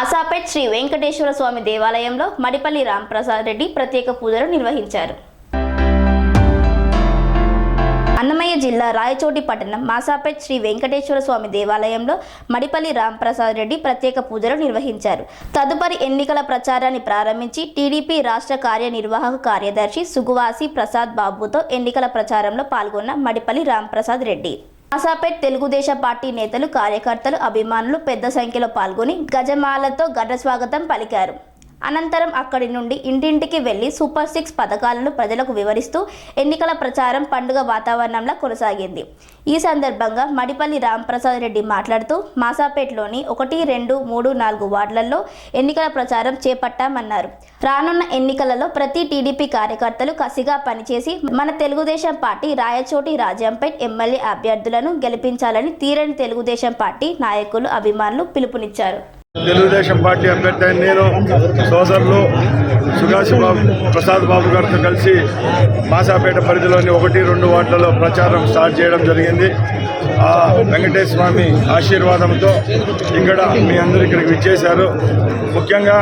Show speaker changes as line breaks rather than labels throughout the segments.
మాసాపేట్ శ్రీ వెంకటేశ్వర స్వామి దేవాలయంలో మడిపల్లి రాంప్రసాద్ రెడ్డి ప్రత్యేక పూజలు నిర్వహించారు. అన్నమయ్య జిల్లా రాయచోటి పట్టణం మాసాపేట్ శ్రీ వెంకటేశ్వర స్వామి దేవాలయంలో మడిపల్లి రాంప్రసాద్ రెడ్డి ప్రత్యేక పూజలు నిర్వహించారు. తదుపరి ఎన్నికల ప్రచారాన్ని ప్రారంభించి టీడీపీ రాష్ట్ర కార్యనిర్వాహక కార్యదర్శి సుగువాసి ప్రసాద్ బాబుతో ఎన్నికల ప్రచారంలో పాల్గొన్న మడిపల్లి రాంప్రసాద్ రెడ్డి. ఆసాపేట్ తెలుగుదేశం పార్టీ నేతలు కార్యకర్తలు అభిమానులు పెద్ద సంఖ్యలో పాల్గొని గజమాలతో ఘట స్వాగతం పలికారు. అనంతరం అక్కడి నుండి ఇంటింటికి వెళ్ళి సూపర్ సిక్స్ పథకాలను ప్రజలకు వివరిస్తూ ఎన్నికల ప్రచారం పండుగ వాతావరణంలో కొనసాగింది. ఈ సందర్భంగా మడిపల్లి రాంప్రసాద్ రెడ్డి మాట్లాడుతూ మాసాపేట్లోని ఒకటి రెండు మూడు నాలుగు వార్డులలో ఎన్నికల ప్రచారం చేపట్టామన్నారు. రానున్న ఎన్నికలలో ప్రతి టీడీపీ కార్యకర్తలు కసిగా పనిచేసి మన తెలుగుదేశం పార్టీ రాయచోటి రాజంపేట్ ఎమ్మెల్యే అభ్యర్థులను గెలిపించాలని తీరని తెలుగుదేశం పార్టీ నాయకులు అభిమానులు పిలుపునిచ్చారు.
తెలుగుదేశం పార్టీ అభ్యర్థి అయిన నేను సోదరులు సుగాసి బాబు ప్రసాద్ బాబు గారితో కలిసి మాసాపేట పరిధిలోని ఒకటి రెండు వార్డులలో ప్రచారం స్టార్ట్ చేయడం జరిగింది. ఆ వెంకటేశ్వర స్వామి ఆశీర్వాదంతో ఇక్కడ మీ అందరూ ఇక్కడికి విచ్చేశారు. ముఖ్యంగా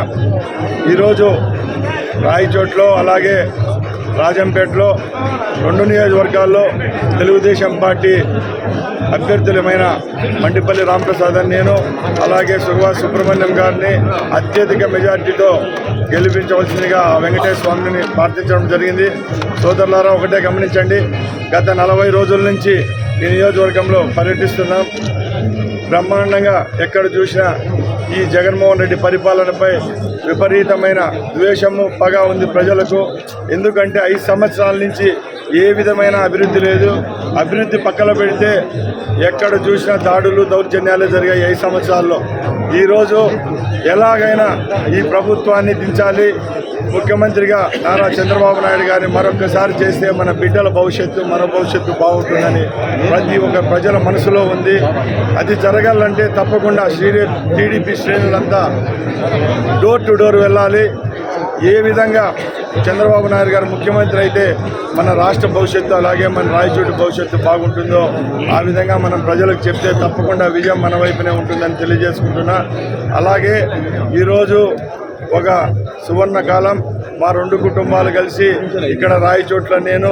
ఈరోజు రాయచోట్లో అలాగే రాజంపేటలో రెండు నియోజకవర్గాల్లో తెలుగుదేశం పార్టీ అభ్యర్థులమైన మండిపల్లి రామప్రసాద్ నేను అలాగే సుభాష్ సుబ్రహ్మణ్యం గారిని అత్యధిక మెజార్టీతో గెలిపించవలసిందిగా ఆ వెంకటేశ్వర స్వామిని ప్రార్థించడం జరిగింది. సోదరులారా ఒకటే గమనించండి గత నలభై రోజుల నుంచి ఈ నియోజకవర్గంలో పర్యటిస్తున్నాం. బ్రహ్మాండంగా ఎక్కడ చూసినా ఈ జగన్మోహన్ రెడ్డి పరిపాలనపై విపరీతమైన ద్వేషము పగ ఉంది ప్రజలకు. ఎందుకంటే ఐదు సంవత్సరాల నుంచి ఏ విధమైన అభివృద్ధి లేదు. అభివృద్ధి పక్కన పెడితే ఎక్కడ చూసినా దాడులు దౌర్జన్యాలు జరిగాయి ఐదు సంవత్సరాల్లో. ఈరోజు ఎలాగైనా ఈ ప్రభుత్వాన్ని దించాలి. ముఖ్యమంత్రిగా నారా చంద్రబాబు నాయుడు గారిని మరొకసారి చేస్తే మన బిడ్డల భవిష్యత్తు మన భవిష్యత్తు బాగుంటుందని ప్రతి ఒక్క ప్రజల మనసులో ఉంది. అది జరగాలంటే తప్పకుండా శ్రీ టీడీపీ శ్రేణులంతా డోర్ టు డోర్ వెళ్ళాలి. ఏ విధంగా చంద్రబాబు నాయుడు గారు ముఖ్యమంత్రి అయితే మన రాష్ట్ర భవిష్యత్తు అలాగే మన రాయచోటి భవిష్యత్తు బాగుంటుందో ఆ విధంగా మనం ప్రజలకు చెప్తే తప్పకుండా విజయం మన వైపునే ఉంటుందని తెలియజేసుకుంటున్నా. అలాగే ఈరోజు ఒక సువర్ణ కాలం మా రెండు కుటుంబాలు కలిసి ఇక్కడ రాయచోట్ల నేను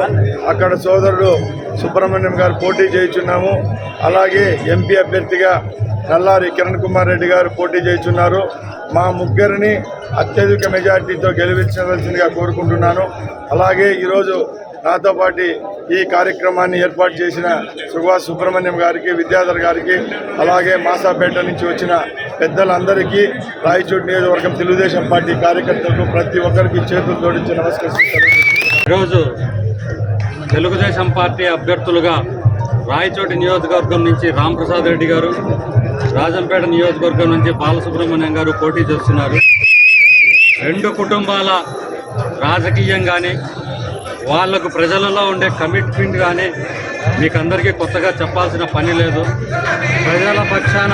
అక్కడ సోదరుడు సుబ్రహ్మణ్యం గారు పోటీ చేయించున్నాము. అలాగే ఎంపీ అభ్యర్థిగా నల్లారి కిరణ్ కుమార్ రెడ్డి గారు పోటీ చేయించున్నారు. మా ముగ్గురిని అత్యధిక మెజార్టీతో గెలిపించవలసిందిగా కోరుకుంటున్నాను. అలాగే ఈరోజు నాతో పాటు ఈ కార్యక్రమాన్ని ఏర్పాటు చేసిన సుభాష్ సుబ్రహ్మణ్యం గారికి విద్యాధర్ గారికి అలాగే మాసాపేట నుంచి వచ్చిన పెద్దలందరికీ రాయచూట్ నియోజకవర్గం తెలుగుదేశం పార్టీ కార్యకర్తలకు ప్రతి ఒక్కరికి చేతులు జోడించి నమస్కరిస్తున్నాను
ఈరోజు తెలుగుదేశం పార్టీ అభ్యర్థులుగా రాయచోటి నియోజకవర్గం నుంచి రాంప్రసాద్ రెడ్డి గారు రాజంపేట నియోజకవర్గం నుంచి బాలసుబ్రహ్మణ్యం గారు పోటీ చేస్తున్నారు. రెండు కుటుంబాల రాజకీయం కానీ వాళ్ళకు ప్రజలలో ఉండే కమిట్మెంట్ కానీ మీకు అందరికీ కొత్తగా చెప్పాల్సిన పని లేదు. ప్రజల పక్షాన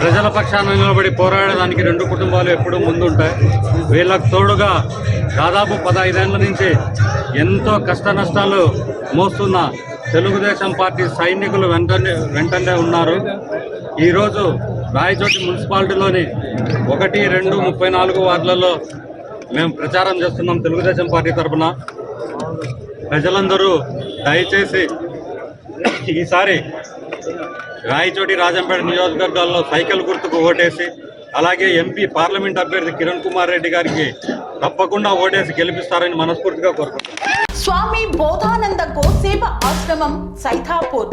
ప్రజల పక్షాన నిలబడి పోరాడడానికి రెండు కుటుంబాలు ఎప్పుడూ ముందుంటాయి. వీళ్ళకు తోడుగా దాదాపు పదహైదేళ్ళ నుంచి ఎంతో కష్ట నష్టాలు మోస్తున్న తెలుగుదేశం పార్టీ సైనికులు వెంటనే వెంటనే ఉన్నారు. ఈరోజు రాయచోటి మున్సిపాలిటీలోని ఒకటి రెండు ముప్పై నాలుగు వార్డులలో మేము ప్రచారం చేస్తున్నాం తెలుగుదేశం పార్టీ తరఫున ప్రజలందరూ దయచేసి ఈసారి రాయచోటి రాజంపేట నియోజకవర్గాల్లో సైకిల్ గుర్తుకు ఓటేసి అలాగే ఎంపీ పార్లమెంట్ అభ్యర్థి కిరణ్ కుమార్ రెడ్డి గారికి తప్పకుండా ఓటేసి గెలిపిస్తారని మనస్ఫూర్తిగా కోరుకుంటున్నాం.
స్వామి బోధానంద గోసేవ ఆశ్రమం సైథాపూర్